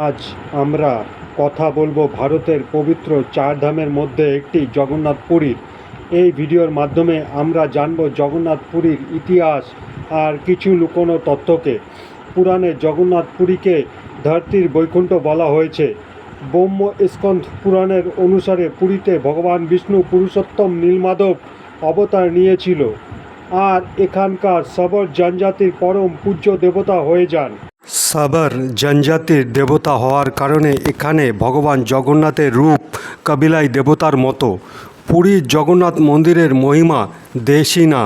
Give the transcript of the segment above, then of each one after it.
আজ আমরা কথা বলব ভারতের পবিত্র চার ধামের মধ্যে একটি জগন্নাথ পুরীর এই ভিডিওর মাধ্যমে আমরা জানব জগন্নাথ পুরীর ইতিহাস আর কিছু লুকোনো তত্ত্বকে। পুরাণে জগন্নাথ পুরীকে ধরতির বৈকুণ্ঠ বলা হয়েছে। ব্রহ্ম স্কন্ধ পুরাণের অনুসারে পুরীতে ভগবান বিষ্ণু পুরুষোত্তম নীলমাধব অবতার নিয়েছিল। আর এখানকার সবর জনজাতির পরম পূজ্য দেবতা হয়ে যান। সাবর জনজাতির দেবতা হওয়ার কারণে এখানে ভগবান জগন্নাথের রূপ কবিলাই দেবতার মতো। পুরীর জগন্নাথ মন্দিরের মহিমা দেশই না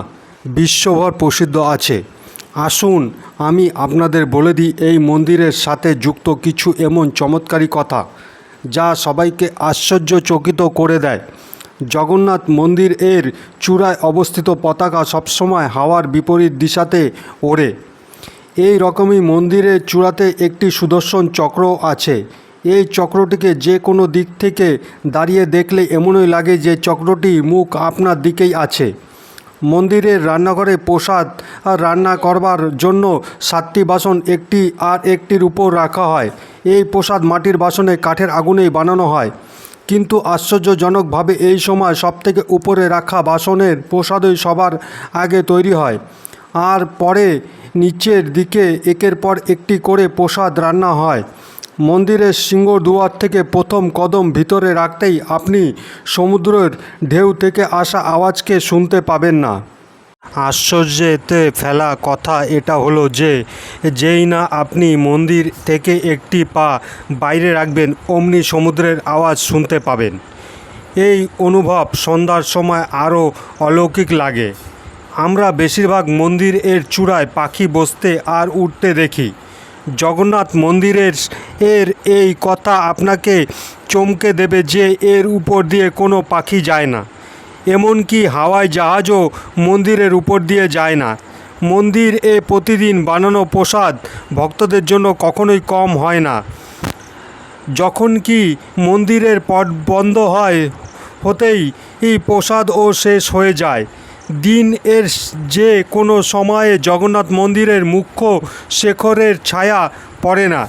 বিশ্বভর প্রসিদ্ধ আছে। আসুন, আমি আপনাদের বলে দিই এই মন্দিরের সাথে যুক্ত কিছু এমন চমৎকারী কথা, যা সবাইকে আশ্চর্যচকিত করে দেয়। জগন্নাথ মন্দির এর চূড়ায় অবস্থিত পতাকা সবসময় হাওয়ার বিপরীত দিশাতে ওড়ে। এই রকমই মন্দিরের চূড়াতে একটি সুদর্শন চক্র আছে। এই চক্রটিকে যে কোনো দিক থেকে দাঁড়িয়ে দেখলে এমনই লাগে যে চক্রটি মুখ আপনার দিকেই আছে। মন্দিরের রান্নাঘরে প্রসাদ রান্না করবার জন্য সাতটি বাসন একটি আর একটির উপর রাখা হয়। এই প্রসাদ মাটির বাসনে কাঠের আগুনেই বানানো হয়। কিন্তু আশ্চর্যজনকভাবে এই সময় সবথেকে উপরে রাখা বাসনের প্রসাদই সবার আগে তৈরি হয়। আর পরে নিচের দিকে একের পর একটি করে প্রসাদ রান্না হয়। মন্দিরের সিংহদুয়ার থেকে প্রথম কদম ভিতরে রাখতেই আপনি সমুদ্রের ঢেউ থেকে আসা আওয়াজকে শুনতে পাবেন না। আশ্চর্যেতে ফেলা কথা এটা হলো যে, যেই না আপনি মন্দির থেকে একটি পা বাইরে রাখবেন, অমনি সমুদ্রের আওয়াজ শুনতে পাবেন। এই অনুভব সন্ধ্যার সময় আরও অলৌকিক লাগে। আমরা বেশিরভাগ মন্দির এর চূড়ায় পাখি বসতে আর উঠতে দেখি। জগন্নাথ মন্দিরের এর এই কথা আপনাকে চমকে দেবে যে এর উপর দিয়ে কোনো পাখি যায় না। এমনকি হাওয়াই জাহাজও মন্দিরের উপর দিয়ে যায় না। মন্দির এ প্রতিদিন বানানো প্রসাদ ভক্তদের জন্য কখনোই কম হয় না। যখন কি মন্দিরের পট বন্ধ হয়, হতেই এই প্রসাদও শেষ হয়ে যায়। দিন এর যে কোনো সময়ে জগন্নাথ মন্দিরের মুখ্য শেখরের ছায়া পড়ে না।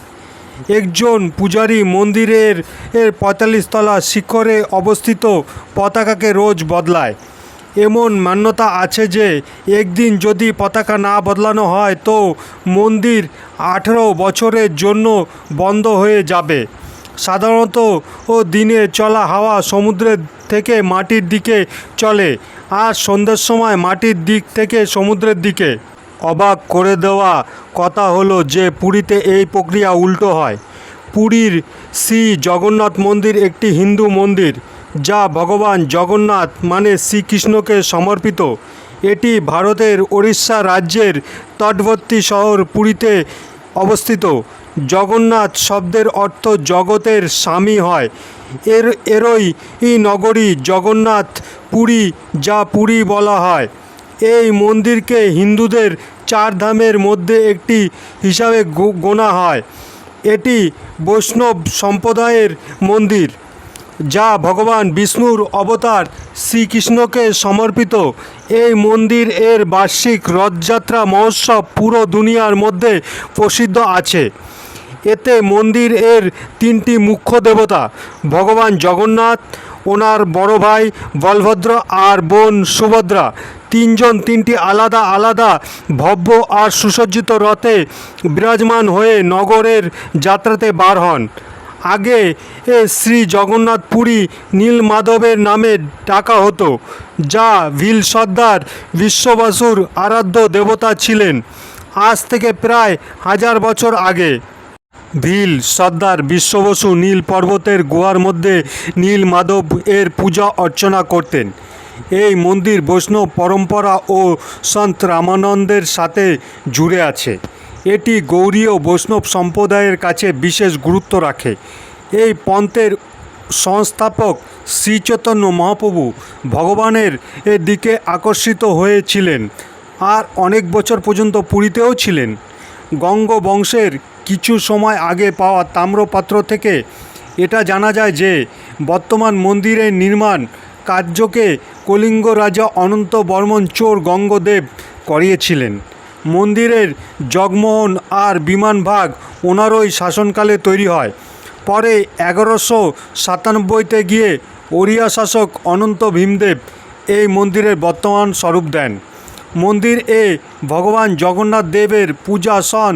একজন পূজারী মন্দিরের এর পঁয়তাল্লিশ তলা শিখরে অবস্থিত পতাকাকে রোজ বদলায়। এমন মান্যতা আছে যে, একদিন যদি পতাকা না বদলানো হয় তো মন্দির আঠেরো বছরের জন্য বন্ধ হয়ে যাবে। সাধারণত ও দিনে চলা হাওয়া সমুদ্রের থেকে মাটির দিকে চলে আর সন্ধ্যের সময় মাটির দিক থেকে সমুদ্রের দিকে। অবাক করে দেওয়া কথা হলো যে পুরীতে এই প্রক্রিয়া উল্টো হয়। পুরীর শ্রী জগন্নাথ মন্দির একটি হিন্দু মন্দির, যা ভগবান জগন্নাথ মানে শ্রীকৃষ্ণকে সমর্পিত। এটি ভারতের ওড়িশা রাজ্যের তটবর্তী শহর পুরীতে অবস্থিত। জগন্নাথ শব্দের অর্থ জগতের স্বামী হয়। এর, এরই নগরী জগন্নাথ পুরী যা পুরী বলা হয়। এই মন্দিরকে হিন্দুদের চার ধামের মধ্যে একটি হিসাবে গোনা হয়। এটি বৈষ্ণব সম্প্রদায়ের মন্দির, যা ভগবান বিষ্ণুর অবতার শ্রীকৃষ্ণকে সমর্পিত। এই মন্দির এর বার্ষিক রথযাত্রা মহোৎসব পুরো দুনিয়ার মধ্যে প্রসিদ্ধ আছে। এতে মন্দির এর তিনটি মুখ্য দেবতা, ভগবান জগন্নাথ, ওনার বড় ভাই বলভদ্র আর বোন সুভদ্রা। তিনজন তিনটি আলাদা আলাদা ভব্য আর সুসজ্জিত রথে বিরাজমান হয়ে নগরের যাত্রাতে বার হন। আগে এ শ্রী জগন্নাথ পুরী নীলমাধবের নামে ডাকা হতো, যা ভিল সর্দার বিশ্ববাসুর আরাধ্য দেবতা ছিলেন। আজ থেকে প্রায় হাজার বছর আগে। ভিল সর্দার বিশ্ববসু নীল পর্বতের গুহার মধ্যে নীল মাধব এর পূজা অর্চনা করতেন। এই মন্দির বৈষ্ণব পরম্পরা ও সন্ত রামানন্দের সাথে জুড়ে আছে। এটি গৌরীয় বৈষ্ণব সম্প্রদায়ের কাছে বিশেষ গুরুত্ব রাখে। এই পন্থের সংস্থাপক শ্রীচৈতন্য মহাপ্রভু ভগবানের দিকে আকর্ষিত হয়েছিলেন আর অনেক বছর পর্যন্ত পুরীতেও ছিলেন। গঙ্গ বংশের কিছু সময় আগে পাওয়া তাম্রপাত্র থেকে এটা জানা যায় যে বর্তমান মন্দিরের নির্মাণ কার্যকে কলিঙ্গ রাজা অনন্ত বর্মন চোর গঙ্গদেব করিয়েছিলেন। মন্দিরের জগমোহন আর বিমানভাগ ওনারই শাসনকালে তৈরি হয়। পরে এগারোশো সাতানব্বইতে গিয়ে ওড়িয়া শাসক অনন্ত ভীমদেব এই মন্দিরের বর্তমান স্বরূপ দেন। মন্দির এ ভগবান জগন্নাথ দেবের পূজা সন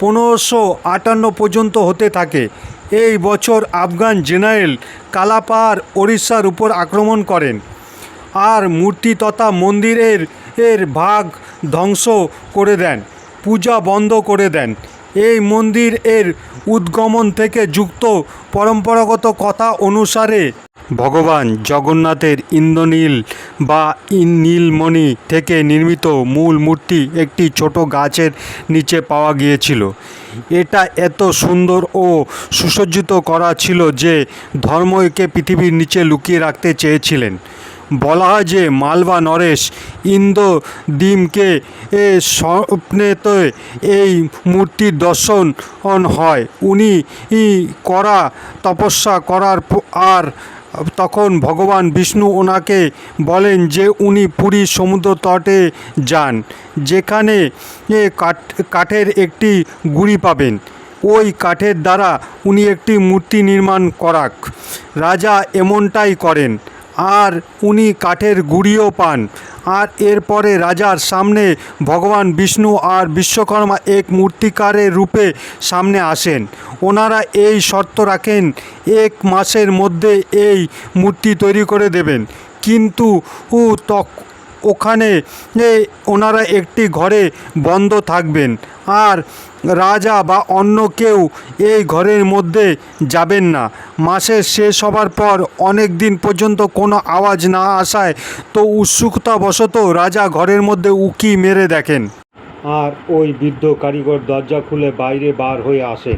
পনেরোশো আটান্ন পর্যন্ত হতে থাকে। এই বছর আফগান জেনারেল কালাপাহাড়, ওড়িশার উপর আক্রমণ করেন। আর মূর্তি তথা মন্দিরের এর ভাগ ধ্বংস করে দেন, পূজা বন্ধ করে দেন। এই মন্দির এর উদ্গমন থেকে যুক্ত পরম্পরাগত কথা অনুসারে ভগবান জগন্নাথের ইন্দ্রনীল বা নীলমণি থেকে নির্মিত মূল মূর্তি একটি ছোট গাছের নিচে পাওয়া গিয়েছিল। এটা এত সুন্দর ও সুসজ্জিত করা ছিল যে ধর্ম একে পৃথিবীর নিচে লুকিয়ে রাখতে চেয়েছিলেন। বলা হয় যে মালবা নরেশ ইন্দ্র ডিমকে এ স্বপ্নেতে এই মূর্তির দর্শন হয়। উনি করা, তপস্যা করার আর তখন ভগবান বিষ্ণু ওনাকে বলেন যে উনি পুরী সমুদ্র তটে যান, যেখানে কাঠ, কাঠের একটি গুড়ি পাবেন। ওই কাঠের দ্বারা উনি একটি মূর্তি নির্মাণ করাক। রাজা এমনটাই করেন। আর উনি কাঠের গুড়িও পান। আর এরপরে রাজার সামনে ভগবান বিষ্ণু আর বিশ্বকর্মা এক মূর্তিকারের রূপে সামনে আসেন। ওনারা এই শর্ত রাখেন, এক মাসের মধ্যে এই মূর্তি তৈরি করে দেবেন। কিন্তু উ তক, ওখানে ওনারা একটি ঘরে বন্ধ থাকবেন। আর রাজা বা অন্য কেউ এই ঘরের মধ্যে যাবেন না। মাসের শেষ হবার পর অনেক দিন পর্যন্ত কোনো আওয়াজ না আসায় তো উৎসুকতাবশত রাজা ঘরের মধ্যে উকি মেরে দেখেন। আর ওই বৃদ্ধ কারিগর দরজা খুলে বাইরে বার হয়ে আসেন।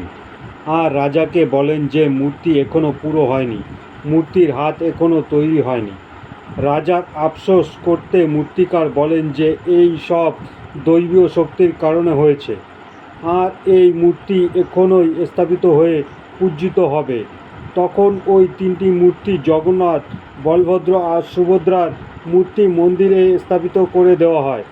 আর রাজাকে বলেন যে, মূর্তি এখনও পুরো হয়নি। মূর্তির হাত এখনও তৈরি হয়নি। রাজার আফসোস করতে মূর্তিকার বলেন যে, এই সব দৈবীয় শক্তির কারণে হয়েছে। আর এই মূর্তি এখনোই স্থাপিত হয়ে পূজিত হবে। তখন ওই তিনটি মূর্তি জগন্নাথ, বলভদ্র আর সুভদ্রার মূর্তি মন্দিরে স্থাপিত করে দেওয়া হয়।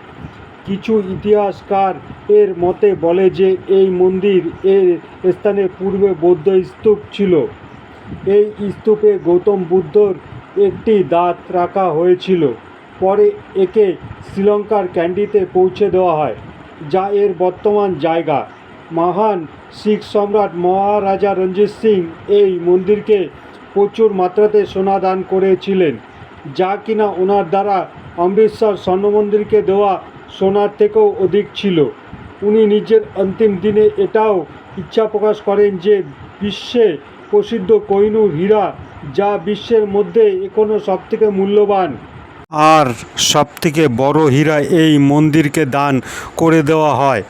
কিছু ইতিহাসকার এর মতে বলে যে এই মন্দির এর স্থানে পূর্বে বৌদ্ধ স্তূপ ছিল। এই স্তূপে গৌতম বুদ্ধর একটি দাঁত রাখা হয়েছিল। পরে একে শ্রীলঙ্কার ক্যান্ডিতে পৌঁছে দেওয়া হয়। যা এর বর্তমান জায়গা। মহান শিখ সম্রাট মহারাজা রঞ্জিত সিং এই মন্দিরকে প্রচুর মাত্রাতে সোনা দান করেছিলেন, যা কিনা ওনার দ্বারা অমৃতসর স্বর্ণ মন্দিরকে দেওয়া সোনার থেকেও অধিক ছিল। উনি নিজের অন্তিম দিনে এটাও ইচ্ছা প্রকাশ করেন যে বিশ্বে প্রসিদ্ধ কোহিনূর হীরা যা বিশ্বের মধ্যে এখনও সবথেকে মূল্যবান। আর সবথেকে বড় হীরা এই মন্দিরকে দান করে দেওয়া হয়।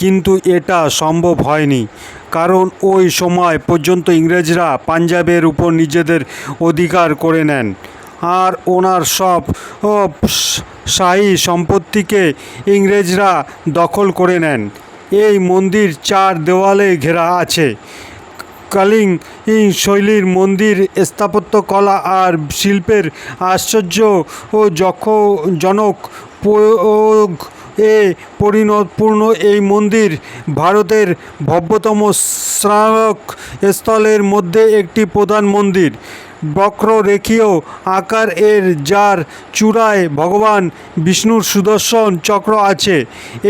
কিন্তু এটা সম্ভব হয়নি, কারণ ওই সময় পর্যন্ত ইংরেজরা পাঞ্জাবের উপর নিজেদের অধিকার করে নেন আর ওনার সব শাহী সম্পত্তিকে ইংরেজরা দখল করে নেন। এই মন্দির চার দেওয়ালে ঘেরা আছে। কালিং শৈলীর মন্দির স্থাপত্যকলা আর শিল্পের আশ্চর্য ও যখ জনক প্রয়োগ এ পরিণতপূর্ণ এই মন্দির ভারতের ভব্যতম স্মারক স্থলের মধ্যে একটি প্রধান মন্দির। বক্ররেখীয় আকার এর যার চূড়ায় ভগবান বিষ্ণুর সুদর্শন চক্র আছে।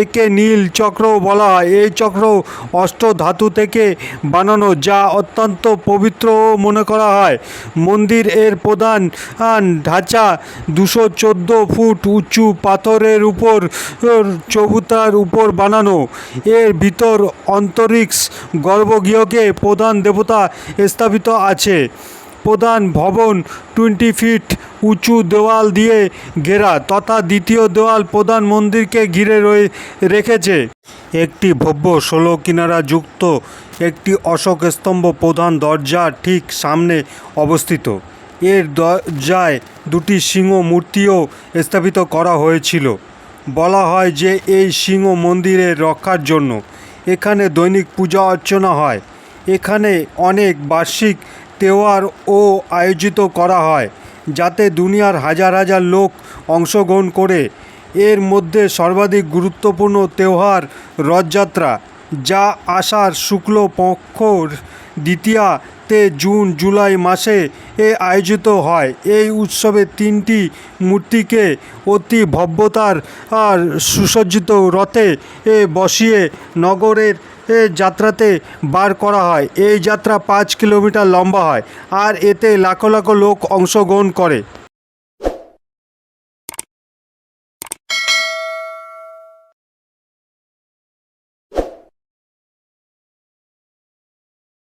একে নীল চক্র বলা হয়। এই চক্র অষ্ট ধাতু থেকে বানানো, যা অত্যন্ত পবিত্র মনে করা হয়। মন্দির এর প্রধান ঢাঁচা দুশো চোদ্দ ফুট উঁচু পাথরের উপর চৌতার উপর বানানো। এর ভিতর অন্তরিক্ষ গর্ভগৃহকে প্রধান দেবতা স্থাপিত আছে। প্রধান ভবন টোয়েন্টি ফিট উঁচু দেওয়াল দিয়ে ঘেরা তথা দ্বিতীয় দেওয়াল প্রধান মন্দিরকে ঘিরে রয়ে রেখেছে। একটি ভব্য ষোলো কিনারা যুক্ত একটি অশোক স্তম্ভ প্রধান দরজার ঠিক সামনে অবস্থিত। এর দরজায় দুটি সিংহ মূর্তিও স্থাপিত করা হয়েছিল। বলা হয় যে এই সিংহ মন্দিরের রক্ষার জন্য এখানে দৈনিক পূজা অর্চনা হয়। এখানে অনেক বার্ষিক তেওয়ার ও আয়োজিত করা হয়, যাতে দুনিয়ার হাজার হাজার লোক অংশগ্রহণ করে। এর মধ্যে সর্বাধিক গুরুত্বপূর্ণ তেওহার রথযাত্রা, যা আষাঢ় শুক্ল পক্ষর দ্বিতীয়াতে জুন, জুলাই মাসে এ আয়োজিত হয়। এই উৎসবে তিনটি মূর্তিকে অতি ভব্যতার আর সুসজ্জিত রথে এ বসিয়ে নগরের যাত্রাতে বার করা হয়। এই যাত্রা পাঁচ কিলোমিটার লম্বা হয় আর এতে লাখো লাখো লোক অংশগ্রহণ করে।